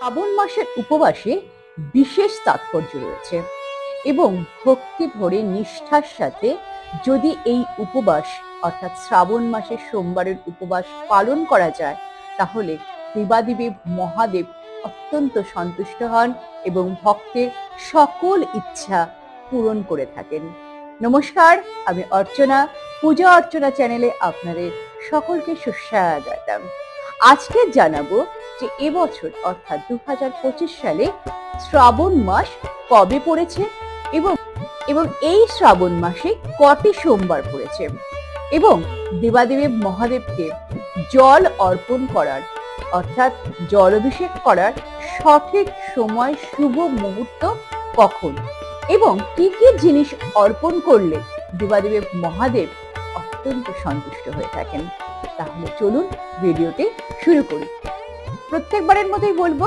শ্রাবণ মাসের উপবাসে বিশেষ তাৎপর্য রয়েছে এবং ভক্তি ভরে নিষ্ঠার সাথে যদি এই উপবাস অর্থাৎ শ্রাবণ মাসের সোমবারের উপবাস পালন করা যায়, তাহলে দেবাদেবী মহাদেব অত্যন্ত সন্তুষ্ট হন এবং ভক্তের সকল ইচ্ছা পূরণ করে থাকেন। নমস্কার, আমি অর্চনা। পূজা অর্চনা চ্যানেলে আপনাদের সকলকে সুস্বাগতম। আজকে জানাব যে এবছর, অর্থাৎ দু হাজার পঁচিশ সালে শ্রাবণ মাস কবে পড়েছে এবং এবং এই শ্রাবণ মাসে কটি সোমবার পড়েছে? এবং দেবাদেবী মহাদেবকে জল অর্পণ করার, অর্থাৎ জল অভিষেক করার সঠিক সময় শুভ মুহূর্ত কখন? এবং কি কি জিনিস অর্পণ করলে দেবাদেবী মহাদেব অত্যন্ত সন্তুষ্ট হয়ে থাকেন? তাহলে চলুন ভিডিওটি শুরু করি। প্রত্যেকবারের মতোই বলব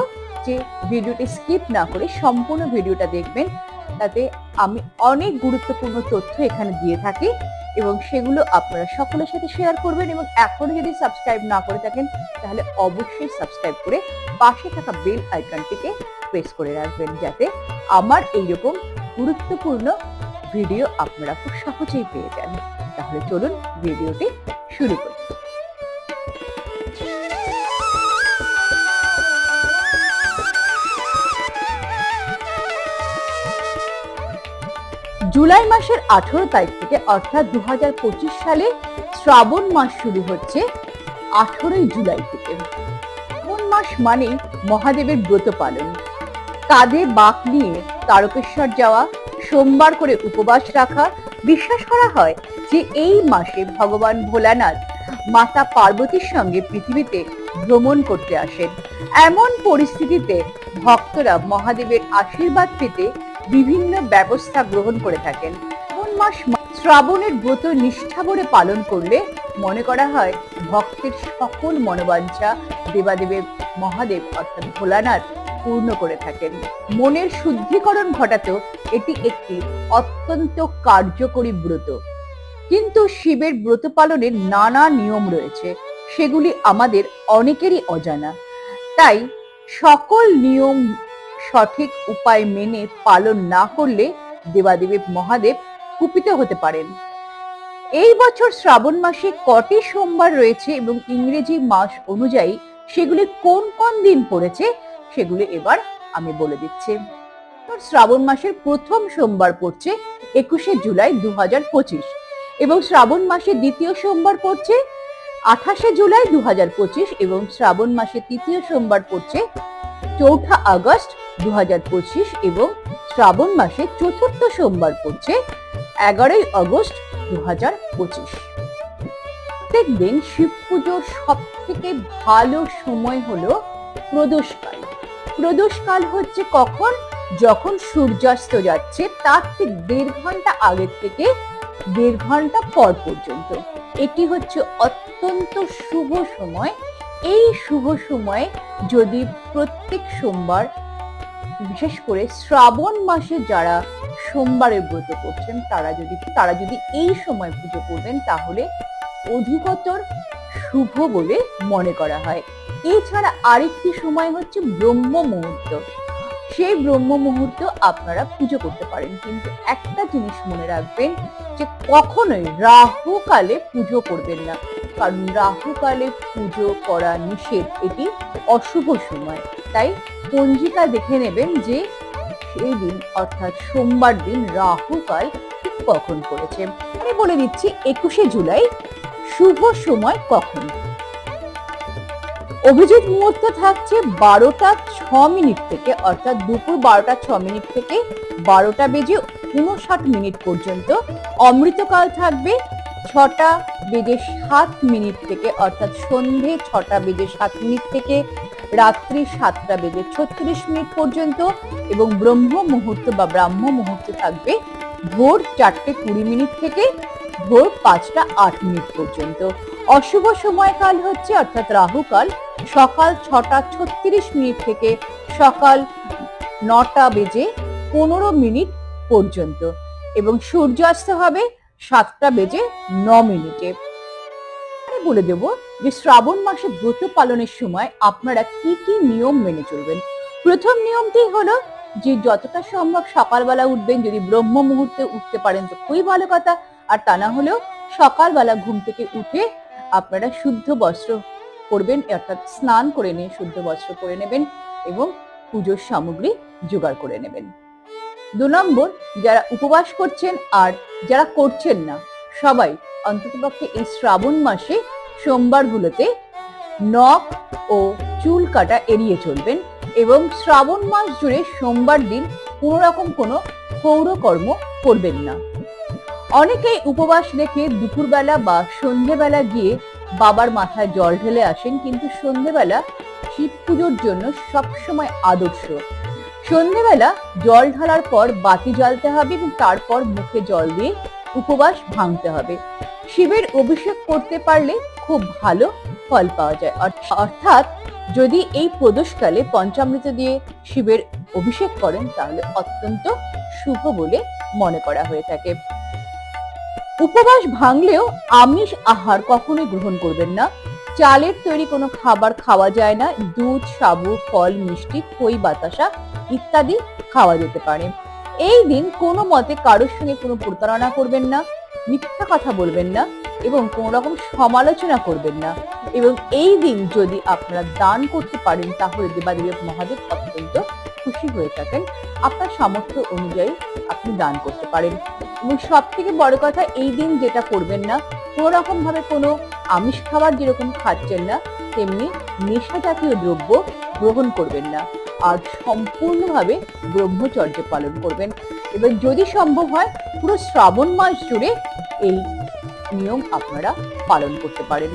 যে ভিডিওটি স্কিপ না করে সম্পূর্ণ ভিডিওটা দেখবেন। তাতে আমি অনেক গুরুত্বপূর্ণ তথ্য এখানে দিয়ে থাকি এবং সেগুলো আপনারা সকলের সাথে শেয়ার করবেন এবং এখনও যদি সাবস্ক্রাইব না করে থাকেন, তাহলে অবশ্যই সাবস্ক্রাইব করে পাশে থাকা বেল আইকনটিকে প্রেস করে রাখবেন যাতে আমার এইরকম গুরুত্বপূর্ণ ভিডিও আপনারা খুব সহজেই পেয়ে যান। তাহলে চলুন ভিডিওটি শুরু করি। জুলাই মাসের আঠারো তারিখ থেকে, অর্থাৎ দু হাজার পঁচিশ সালে শ্রাবণ মাস শুরু হচ্ছে আঠারোই জুলাই থেকে। শ্রাবণ মাস মানে মহাদেবের ব্রত পালন। কাঁধে বাঁক নিয়ে তারকেশ্বর যাওয়া, সোমবার করে উপবাস রাখা, বিশ্বাস করা হয় যে এই মাসে ভগবান ভোলানাথ মাতা পার্বতীর সঙ্গে পৃথিবীতে ভ্রমণ করতে আসেন। এমন পরিস্থিতিতে ভক্তরা মহাদেবের আশীর্বাদ পেতে বিভিন্ন ব্যবস্থা গ্রহণ করে থাকেন। কোন মাস শ্রাবণের ব্রত নিষ্ঠা ভরে পালন করলে মনে করা হয় ভক্তের সকল মনোবাঞ্ছা দেবাদেবের মহাদেব অর্থাৎ ভোলানাথ পূর্ণ করে থাকেন। মনের শুদ্ধিকরণ ঘটাতেও এটি একটি অত্যন্ত কার্যকরী ব্রত। কিন্তু শিবের ব্রত পালনের নানা নিয়ম রয়েছে, সেগুলি আমাদের অনেকেরই অজানা। তাই সকল নিয়ম সঠিক উপায় মেনে পালন না করলে দেবাদেবী মহাদেব কুপিত হতে পারেন। এই বছর শ্রাবণ মাসে কটি সোমবার রয়েছে এবং ইংরেজি মাস অনুযায়ী সেগুলি কোন কোন দিন পড়েছে সেগুলি এবার আমি বলে দিচ্ছি। শ্রাবণ মাসের প্রথম সোমবার পড়ছে একুশে জুলাই দু হাজার পঁচিশ এবং শ্রাবণ মাসের দ্বিতীয় সোমবার পড়ছে আঠাশে জুলাই দু হাজার পঁচিশ এবং শ্রাবণ মাসের তৃতীয় সোমবার পড়ছে চৌঠা আগস্ট দু হাজার পঁচিশ এবং শ্রাবণ মাসে চতুর্থ সোমবার পড়ছে এগারোই আগস্ট দু দেখবেন শিব পুজোর সব থেকে ভালো সময় হলো প্রদোষকাল। প্রদোষকাল হচ্ছে কখন? যখন সূর্যাস্ত যাচ্ছে, তার ঠিক দেড় ঘণ্টা আগের থেকে দেড় ঘণ্টা পর পর্যন্ত। এটি হচ্ছে অত্যন্ত শুভ সময়। এই শুভ সময়ে যদি প্রত্যেক সোমবার বিশেষ করে শ্রাবণ মাসে যারা সোমবারের ব্রত করছেন, তারা যদি তারা যদি এই সময় পুজো করবেন, তাহলে অধিকতর শুভ বলে মনে করা হয়। এছাড়া আরেকটি সময় হচ্ছে ব্রহ্ম মুহূর্ত। সেই ব্রহ্ম মুহূর্ত আপনারা পুজো করতে পারেন। কিন্তু একটা জিনিস মনে রাখবেন যে কখনোই রাহু কালে পুজো করবেন না। কারণ রাহু কালে পুজো করা নিষেধ। এটি অশুভ সময়। তাই পঞ্জিকা দেখে নেবেন যে সেই দিন, অর্থাৎ সোমবার দিন রাহু কাল ঠিক কখন পড়েছে। আমি বলে দিচ্ছি, একুশে জুলাই শুভ সময় কখন? অভিজিৎ মুহূর্ত থাকছে বারোটা ছ মিনিট থেকে, অর্থাৎ দুপুর বারোটা ছ মিনিট থেকে বারোটা বেজে উনষাট মিনিট পর্যন্ত। অমৃতকাল থাকবে ছটা বেজে সাত মিনিট থেকে, অর্থাৎ সন্ধে ছটা বেজে সাত মিনিট থেকে রাত্রি সাতটা বেজে ছত্রিশ মিনিট পর্যন্ত এবং ব্রহ্ম মুহূর্ত বা ব্রাহ্ম মুহূর্ত থাকবে ভোর চারটে কুড়ি মিনিট থেকে ভোর পাঁচটা আট মিনিট পর্যন্ত। অশুভ সময়কাল হচ্ছে অর্থাৎ রাহুকাল, সকাল ছটা ছত্রিশ মিনিট থেকে সকাল নটা বেজে পনেরো মিনিট পর্যন্ত এবং সূর্যাস্ত হবে সাতটা বেজে ন মিনিটে। বলে দেব যে শ্রাবণ মাসে ব্রত পালনের সময় আপনারা কি কি নিয়ম মেনে চলবেন? প্রথম নিয়মটি হলো যে যতটা সম্ভব সকালবেলা উঠবেন, যদি ব্রহ্ম মুহূর্তে উঠতে পারেন তো খুবই ভালো কথা। আর তা না হলেও সকালবেলা ঘুম থেকে উঠে আপনারা শুদ্ধ বস্ত্র করবেন অর্থাৎ স্নান করে নিয়ে শুদ্ধ বস্ত্র করে নেবেন এবং পুজোর সামগ্রী জোগাড় করে নেবেন। দু নম্বর, যারা উপবাস করছেন আর যারা করছেন না, সবাই অন্ততপক্ষে এই শ্রাবণ মাসে সোমবারগুলোতে নখ ও চুল কাটা এড়িয়ে চলবেন এবং শ্রাবণ মাস জুড়ে সোমবার দিন কোনো রকম কোনো পৌরকর্ম করবেন না। অনেকেই উপবাস রেখে দুপুরবেলা বা সন্ধেবেলা গিয়ে বাবার মাথায় জল ঢেলে আসেন, কিন্তু সন্ধেবেলা শিব পুজোর জন্য সবসময় আদর্শ। সন্ধেবেলা জল ঢালার পর বাতি জ্বালতে হবে এবং তারপর মুখে জল দিয়ে উপবাস ভাঙতে হবে। শিবের অভিষেক করতে পারলে খুব ভালো ফল পাওয়া যায়। অর্থাৎ যদি এই প্রদোষকালে পঞ্চামৃত দিয়ে শিবের অভিষেক করেন, তাহলে অত্যন্ত শুভ বলে মনে করা হয়ে থাকে। উপবাস ভাঙলেও আমিষ আহার কখনোই গ্রহণ করবেন না। চালের তৈরি কোনো খাবার খাওয়া যায় না। দুধ সাবু ফল, মিষ্টি, খই, বাতাসা ইত্যাদি খাওয়া যেতে পারে। এই দিন কোনো মতে কারোর সঙ্গে কোনো প্রতারণা করবেন না। মিথ্যা কথা বলবেন না এবং কোনো রকম সমালোচনা করবেন না। এবং এই দিন যদি আপনারা দান করতে পারেন, তাহলে দেবাদেব মহাদেব অত্যন্ত খুশি হয়ে থাকেন। আপনার সামর্থ্য অনুযায়ী আপনি দান করতে পারেন। এবং সব থেকে বড় কথা, এই দিন যেটা করবেন না, কোনো রকম ভাবে কোনো আমিষ খাবার যেরকম খাচ্ছেন না, তেমনি নেশা জাতীয় দ্রব্য গ্রহণ করবেন না। আর সম্পূর্ণভাবে ব্রহ্মচর্য পালন করবেন। এবং যদি সম্ভব হয়, পুরো শ্রাবণ মাস জুড়ে এই নিয়ম আপনারা পালন করতে পারেন।